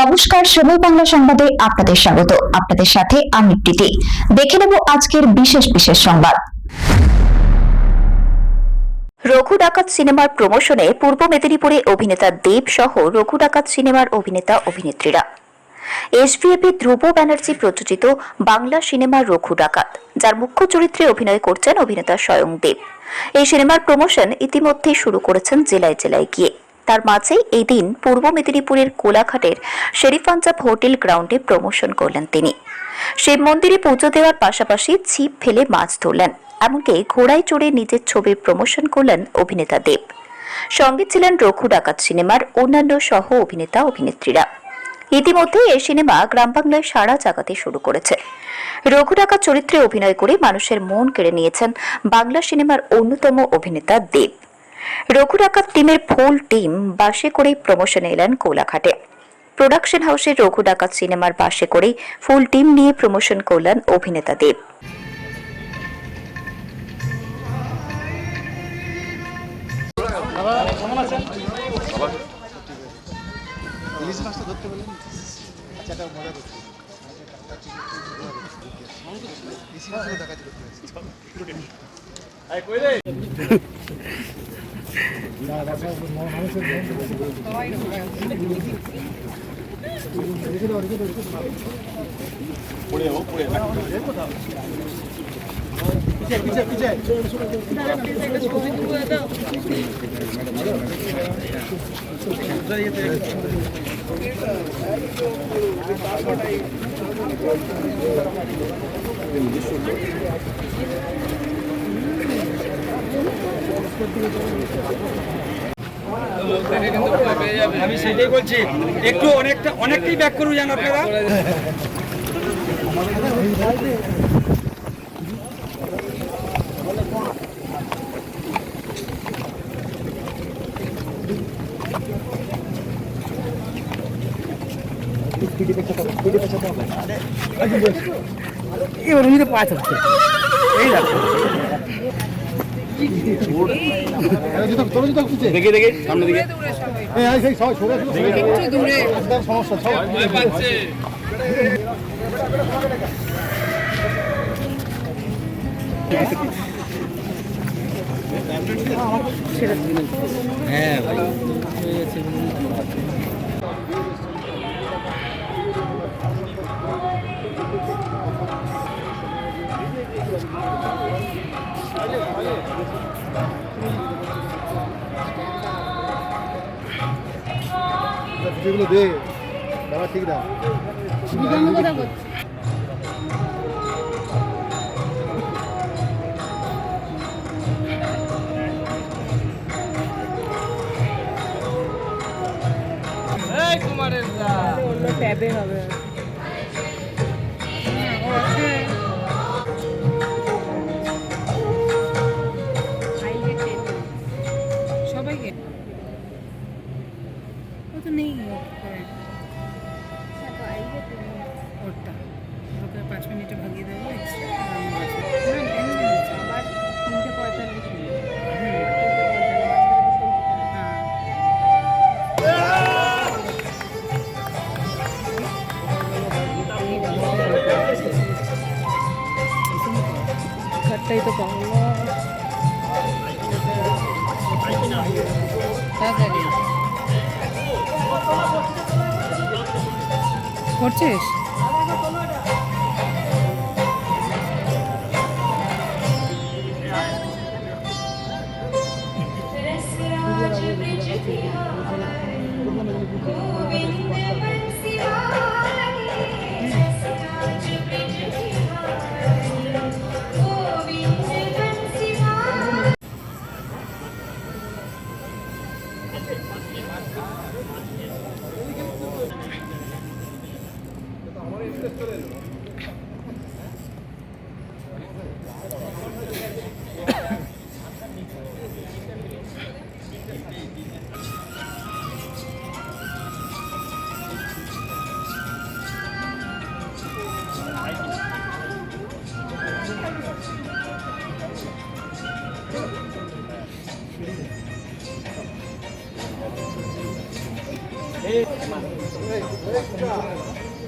নমস্কার সময় বাংলা সংবাদে আপনাদের স্বাগত। আপনাদের সাথে আমি প্রীতি। দেখে নেব আজকের বিশেষ বিশেষ সংবাদ। রঘু ডাকাত সিনেমার প্রমোশনে পূর্ব মেদিনীপুরে অভিনেতা দেব সহ রঘু ডাকাত সিনেমার অভিনেতা অভিনেত্রীরা। এসভিএপি ধ্রুব ব্যানার্জি প্রযোজিত বাংলা সিনেমা রঘু ডাকাত, যার মুখ্য চরিত্রে অভিনয় করছেন অভিনেতা স্বয়ং দেব। এই সিনেমার প্রমোশন ইতিমধ্যেই শুরু করেছেন জেলায় জেলায় গিয়ে। তার মাঝেই এই দিন পূর্ব মেদিনীপুরের কোলাঘাটের শেরিফ পাঞ্জাব হোটেল গ্রাউন্ডে প্রমোশন করলেন তিনি। শিব মন্দিরে পুজো দেওয়ার পাশাপাশি ছিপ ফেলে মাছ ধরলেন, এমনকি ঘোড়ায় চড়ে নিজের ছবির প্রমোশন করলেন অভিনেতা দেব। সঙ্গে ছিলেন রঘু ডাকাত সিনেমার অন্যান্য সহ অভিনেতা অভিনেত্রীরা ইতিমধ্যে এই সিনেমা গ্রাম বাংলায় সাড়া জাগাতে শুরু করেছে। রঘু ডাকাত চরিত্রে অভিনয় করে মানুষের মন কেড়ে নিয়েছেন বাংলা সিনেমার অন্যতম অভিনেতা দেব। রঘু টিমের ফুল টিম বাসে করেই প্রমোশনে এলেন কোলাঘাটে। প্রোডাকশন হাউসের রঘু ডাকাত সিনেমার বাসে করেই ফুল টিম নিয়ে প্রমোশন করলেন অভিনেতা দেব। ইলিশ মাছটা ধরতে বললেন আচ্ছা এটা মজা করছি করতে আমি সেটাই বলছি একটু অনেকটা অনেকটাই ব্যাক করব যেন আপনারা। এবার উনি তো পাঁচ হচ্ছে এই দেখো দেখে সামনে দিকে। সমস্যা হ্যাঁ যেগুলো দে। বাবা ঠিক দাও ট্যাবে হবে। ও তো নেই ওপরে। ওরটা ওকে পাঁচ মিনিটে ভাগিয়ে দেবো এক্সট্রা আমার তিনটে পঁয়তাল্লিশ হ্যাঁ ঘরটাই তো করছিস Hey, come on. Hey, hey, come on.